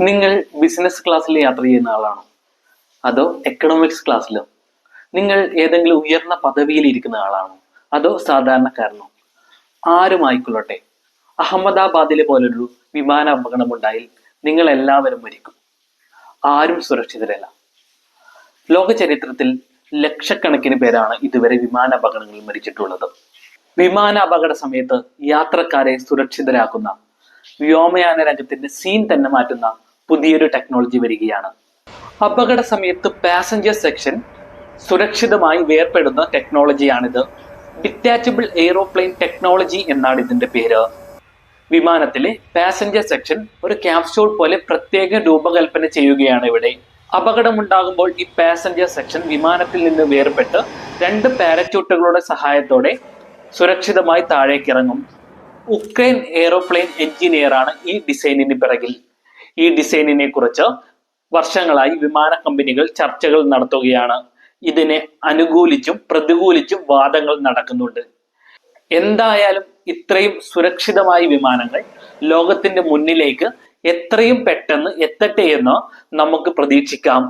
നിങ്ങൾ ബിസിനസ് ക്ലാസ്സിൽ യാത്ര ചെയ്യുന്ന ആളാണോ? അതോ എക്കണോമിക്സ് ക്ലാസ്സിലോ നിങ്ങൾ ഏതെങ്കിലും ഉയർന്ന പദവിയിൽ ഇരിക്കുന്ന ആളാണോ? അതോ സാധാരണക്കാരനോ? ആരുമായിക്കൊള്ളട്ടെ അഹമ്മദാബാദിലെ പോലൊരു വിമാന അപകടമുണ്ടായി നിങ്ങൾ എല്ലാവരും മരിക്കും. ആരും സുരക്ഷിതരല്ല. ലോക ചരിത്രത്തിൽ ലക്ഷക്കണക്കിന് പേരാണ് ഇതുവരെ വിമാന അപകടങ്ങളിൽ മരിച്ചിട്ടുള്ളത്. വിമാന അപകട സമയത്ത് യാത്രക്കാരെ സുരക്ഷിതരാക്കുന്ന വ്യോമയാന രംഗത്തിന്റെ സീൻ തന്നെ മാറ്റുന്ന പുതിയൊരു ടെക്നോളജി വരികയാണ്. അപകട സമയത്ത് പാസഞ്ചർ സെക്ഷൻ സുരക്ഷിതമായി വേർപെടുന്ന ടെക്നോളജിയാണിത് ഡിറ്റാച്ചബിൾ എയ്റോപ്ലെയിൻ ടെക്നോളജി എന്നാണ് ഇതിന്റെ പേര്. വിമാനത്തിലെ പാസഞ്ചർ സെക്ഷൻ ഒരു ക്യാപ്സ്യൂൾ പോലെ പ്രത്യേക രൂപകൽപ്പന ചെയ്യുകയാണ് ഇവിടെ. അപകടമുണ്ടാകുമ്പോൾ ഈ പാസഞ്ചർ സെക്ഷൻ വിമാനത്തിൽ നിന്ന് വേർപെട്ട് രണ്ട് പാരച്യൂട്ടുകളുടെ സഹായത്തോടെ സുരക്ഷിതമായി താഴേക്കിറങ്ങും. ഉക്രൈൻ എയ്റോപ്ലെയിൻ എഞ്ചിനീയറാണ് ഈ ഡിസൈനിന് പിറകിൽ. ഈ ഡിസൈനിനെ കുറിച്ച് വർഷങ്ങളായി വിമാന കമ്പനികൾ ചർച്ചകൾ നടത്തുകയാണ്. ഇതിനെ അനുകൂലിച്ചും പ്രതികൂലിച്ചും വാദങ്ങൾ നടക്കുന്നുണ്ട്. എന്തായാലും ഇത്രയും സുരക്ഷിതമായ വിമാനങ്ങൾ ലോകത്തിന്റെ മുന്നിലേക്ക് എത്രയും പെട്ടെന്ന് എത്തട്ടെ എന്ന് നമുക്ക് പ്രതീക്ഷിക്കാം.